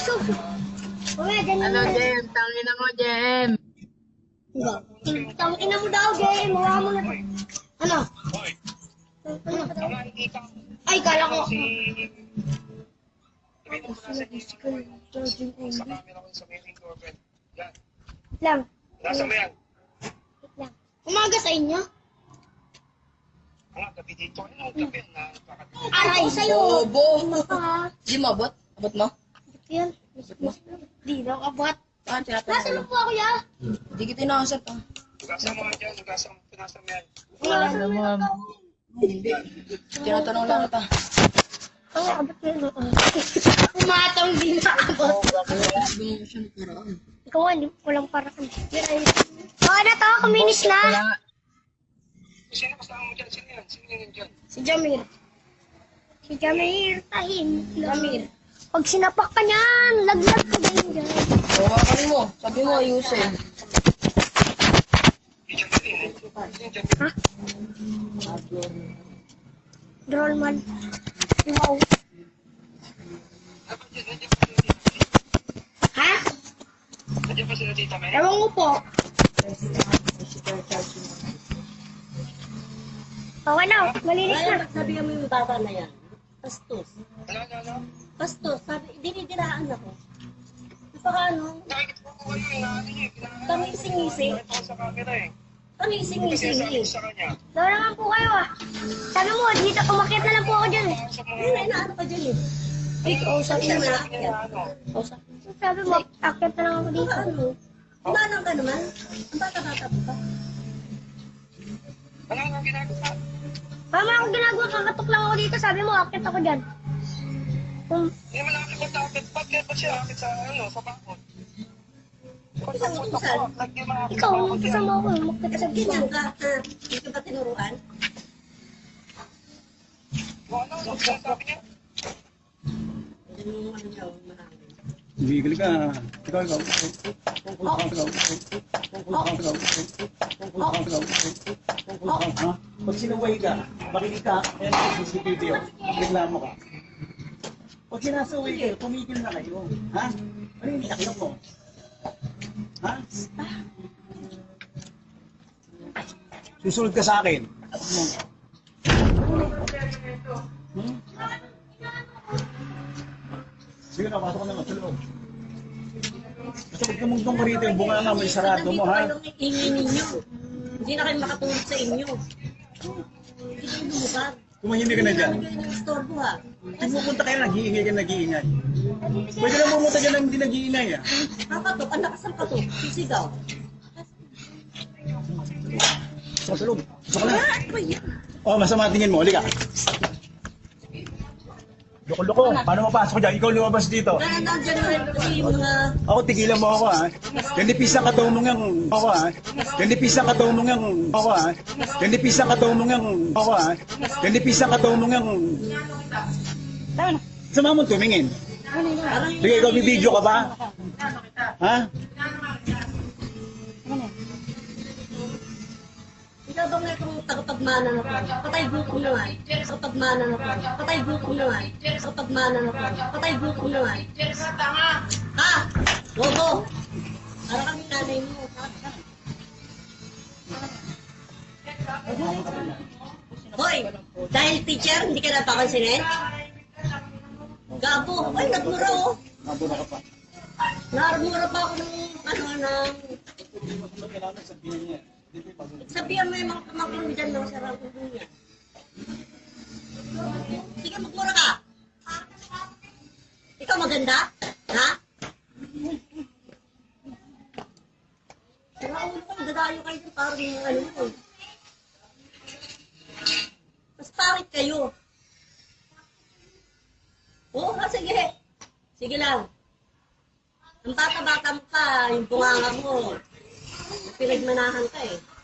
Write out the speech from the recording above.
Na, na, show. Uwe, ganyan Ano, na. Jem? Tangina mo, Jem. Tang ina mo daw, Jay. Mawa mo na. Ano? Ano? ano? Ay, kala ko. Lang. Nasa mo yan. Lang. Umaga sa inyo? Ano na? Aray sa'yo. Bobo. Mo abot? Abot mo? Yan? Di daw kabot. Ah, Nasa na po ako ya? Di kita inakasap ah. Hugasan mo nga dyan. Hugasan mo. Pinasa mo yan. Wala naman. Hindi. Tinatanong lang kita. Ang abot na abot. Sabi mo siya nakaraan. Ikaw hindi- walang para ka. Oo na to, kuminis na. Sino kasama mo dyan? Sino yan? Sino yan dyan? Si Jamir. Si Jamir, tahim. Jamir. Pag sinapak ka niyan, laglag ka din dyan. Hawakan mo. Sabi mo ayusin. Ha? Wow. Pa sila dito. Ha? Ewan ko po. Okay na, malinis na. Sabi mo yung bata na yan. Pastos. Ano, ano, ano? Pastos. Sabi, dinidiraan ako. Napaka ano, Nakikita ko kayo eh. Naano niyo eh. Pinaka- Tangisi-ngisi. Nakita ko sa camera eh. ano yung Kasi singising sabi eh. ko sa kanya. Daw naman po kayo ah. Sabi mo, dito umakit na lang po ako dyan eh. Sa mga... Yun, inaano ka dyan eh. Ay, kausap Sabi na. ano? kausap. Sabi mo, akit na lang ako dito. Baka ano, Imanang ka naman. Ang bata-bata pa. Ano ang ginagawa? Mama, akong ginagawa, kakatok lang ako dito. Sabi mo, akit ako dyan. Hindi mo lang ako takit. Ba't kaya ba siya akit sa ano, sa bakod? Pag Isang utusan. ikaw, yan. kasama ako. Dito. ganyan ka, ha? Hindi ka ba tinuruan? Ano, ano sabi niya? Yan yung ano oh, marami. Gigil ka. Ikaw, ikaw. Ikaw, ikaw. Ha? Pag sinuway ka, makinig ka, CCTV yun. Reklamo ka. Pag sinasaway kayo, tumigil na kayo. Ha? Ano yung iniyak mo? Ha? Susunod ka sa akin. Hmm? Sige na, pasok naman sa loob. Basta huwag kamugtong ka rito, yung bunga nga may sarado mo, ha? Hindi na kayo makatulog sa inyo. Hindi kayo lumubad. Tumahimik ka na dyan. Hindi. Pumupunta kayo, nag-iingay ka, nag-iingay. Pwede na pumunta dyan lang hindi nag-iingay, ah. Kakatok, ang lakas ng katok. Sisigaw. Sa sa loob. Na. Ah, ano? Oh, masama tingin mo, halika. Loko-loko, paano mapasok dyan? Ikaw lumabas dito. Na, nandiyan na yung mga... Ako, tigilan mo ako, ha? Yan nipis ang kataw mong yung... Ako, ha? Yan nipis ang kataw mong yung... Ako, ha? Yan nipis ang kataw mong yung... Ako, ha? Yan nipis ang kataw mong yung... Sama mo tumingin. Sige, ikaw, bibidyo ka ba? Ha? Ikaw bang na itong tagapagmana na ko? Patay bukom naman. Tagapagmana na ko. Patay bukom naman. Tagapagmana na ko. Patay bukom naman. Ha? Bobo! Para kami nanay mo. Hoy! Dahil teacher, hindi ka napapansinin? Gabo! Ay, nagmura oh! Mabura ka pa. Narmura pa ako ng ano ng... Sabihan mo yung mga pamangkin mo dyan ng sarang niya. Sige, magmura ka. Ikaw maganda? Ha? Sira ulo ko, dadayo kayo dun, parang yung ano mo. Mas pangit kayo. Oo, oh, sige. Sige lang. Ang bata-bata mo pa, yung bunganga mo. Pinagmanahan ka eh.